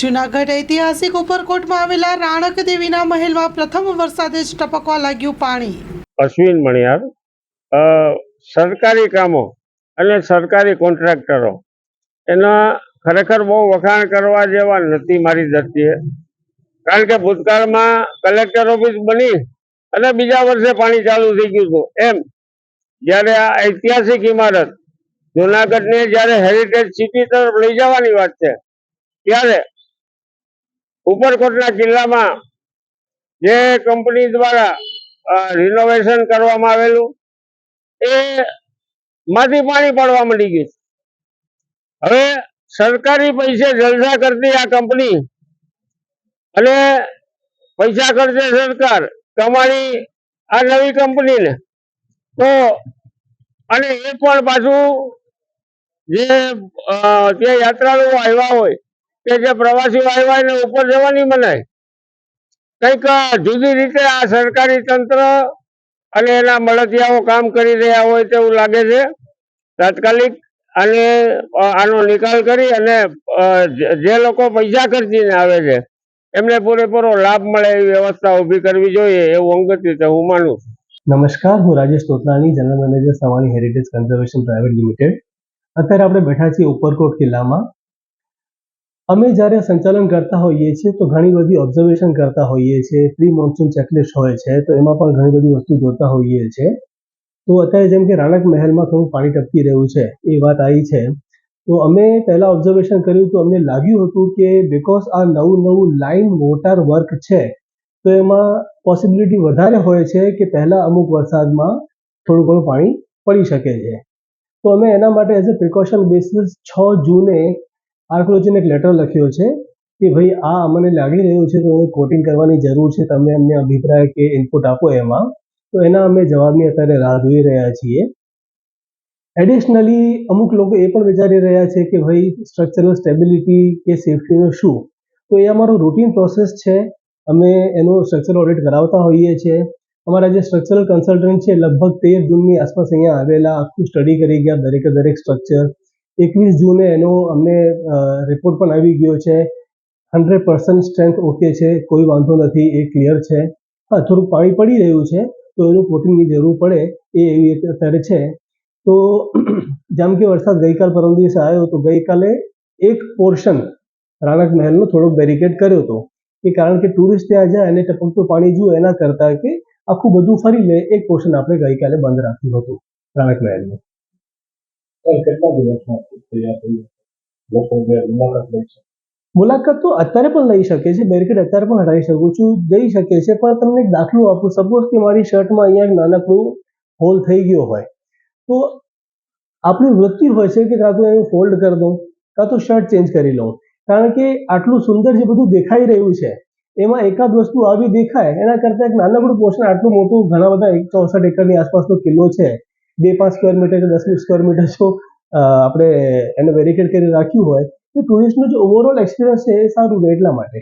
જૂનાગઢ ઐતિહાસિક ઉપરકોટમાં આવેલા રાણક દેવીના મહેલમાં પ્રથમ વરસાદે જ ટપકવા લાગ્યું પાણી. અશ્વિન મણિયાર સરકારી કામો અને સરકારી કોન્ટ્રાક્ટરો, એના ખરેખર બહુ વખાણ કરવા જેવા નથી મારી દ્રષ્ટિએ. કારણ કે ભૂતકાળમાં કલેક્ટર ઓફિસ બની અને બીજા વર્ષે પાણી ચાલુ થઈ ગયું હતું. એમ, જ્યારે આ ઐતિહાસિક ઇમારત જુનાગઢને જ્યારે હેરિટેજ સિટી તરફ લઈ જવાની વાત છે, ત્યારે ઉપરકોટના કિલ્લામાં જે કંપની દ્વારા રિનોવેશન કરવામાં આવેલું, એ માંથી પાણી પડવા મળી ગયું હવે સરકારી પૈસે જલસા કરતી આ કંપની અને પૈસા ખર્ચે સરકાર કમાણી આ નવી કંપનીને તો અને એ પણ પાછું જે ત્યાં યાત્રાળુઓ આવ્યા હોય કે જે પ્રવાસીઓ આવ્યા એને ઉપર જવાની મનાય. કંઈક જુદી રીતે આ સરકારી તંત્ર અને એના મળતિયાઓ કામ કરી રહ્યા હોય તેવું લાગે છે. તાત્કાલિક અને આનો નિકાલ કરી અને જે- લોકો પૈસા ખર્ચીને આવે છે, એમને પૂરેપૂરો લાભ મળે એવી વ્યવસ્થા ઊભી કરવી જોઈએ એવું અંગત રીતે હું માનું નમસ્કાર, હું Rajesh Totlani, general manager Savani heritage conservation private limited. અત્યારે આપણે બેઠા છીએ ઉપરકોટ કિલ્લામાં. અમે જ્યારે સંચાલન કરતા હોઈએ છીએ તો ઘણી બધી ઓબ્ઝર્વેશન કરતા હોઈએ છીએ. પ્રી મોન્સૂન ચેકલિસ્ટ હોય છે તો એમાં પણ ઘણી બધી વસ્તુ જોતા હોઈએ છીએ. તો અત્યારે જેમ કે રાણક મહેલમાં થોડું પાણી ટપકી રહ્યું છે, એ વાત આવી છે. તો અમે પહેલાં ઓબ્ઝર્વેશન કર્યું તો અમને લાગ્યું હતું કે બિકોઝ આ નવું નવું લાઇન મોટર વર્ક છે, તો એમાં પોસિબિલિટી વધારે હોય છે કે પહેલાં અમુક વરસાદમાં થોડું ઘણું પાણી પડી શકે છે. તો અમે એના માટે એઝ અ પ્રિકોશન બેસિસ છ જૂને આર્કોલોજીને એક લેટર લખ્યો છે કે ભાઈ, આ અમને લાગી રહ્યું છે તો એને કોટિંગ કરવાની જરૂર છે, તમે અમને અભિપ્રાય કે ઇનપુટ આપો એમાં. તો એના અમે જવાબની અત્યારે રાહ જોઈ રહ્યા છીએ. એડિશનલી અમુક લોકો એ પણ વિચારી રહ્યા છે કે ભાઈ સ્ટ્રક્ચરલ સ્ટેબિલિટી કે સેફ્ટીનું શું? તો એ અમારો રૂટીન પ્રોસેસ છે. અમે એનું સ્ટ્રક્ચર ઓડિટ કરાવતા હોઈએ છીએ. અમારા જે સ્ટ્રક્ચરલ કન્સલ્ટન્ટ છે, લગભગ તેર જૂનની આસપાસ અહીંયા આવેલા, આખું સ્ટડી કરી ગયા, દરેકે દરેક સ્ટ્રક્ચર એકવીસ જૂને એનો અમને રિપોર્ટ પણ આવી ગયો છે. હંડ્રેડ પર્સન્ટ સ્ટ્રેન્થ ઓકે છે, કોઈ વાંધો નથી, એ ક્લિયર છે. હા, થોડુંક પાણી પડી રહ્યું છે, તો એનું કોટિંગની જરૂર પડે, એ એવી અત્યારે છે. તો જેમ કે વરસાદ ગઈકાલ પરમ દિવસે આવ્યો તો ગઈકાલે એક પોર્શન રાણક મહેલનો થોડો બેરિકેડ કર્યો હતો. કે કારણ કે ટુરિસ્ટ ત્યાં જાય અને ટપકતું પાણી જુએ એના કરતાં કે આખું બધું ફરી લે, એક પોર્શન આપણે ગઈકાલે બંધ રાખ્યું હતું રાણક મહેલનું. મુલાકાત તો અત્યારે પણ લઈ શકે છે, બેરિકેડ અત્યારે પણ હટાવી શકું છું, જઈ શકે છે, પણ તમને એક દાખલો આપું. સપોઝ કે મારી શર્ટમાં અહીંયા નાનકડું હોલ થઈ ગયો હોય, તો આપણી વૃત્તિ હોય છે કે કાં તો એનું ફોલ્ડ કરી દઉં, કાં તો શર્ટ ચેન્જ કરી લઉં. કારણ કે આટલું સુંદર જે બધું દેખાઈ રહ્યું છે, એમાં એકાદ વસ્તુ આવી દેખાય, એના કરતાં એક નાનકડું પોષણ આટલું મોટું, ઘણા બધા એક ચોસઠ એકરની આસપાસનો કિલ્લો છે બે પાંચ સ્ક્વેર મીટર કે દસ સ્ક્વેર મીટર જો આપણે એને વેરિકેટ કરી રાખ્યું હોય, તો ટુરિસ્ટનું જે ઓવરઓલ એક્સપિરિયન્સ છે એ સારું રહે એટલા માટે.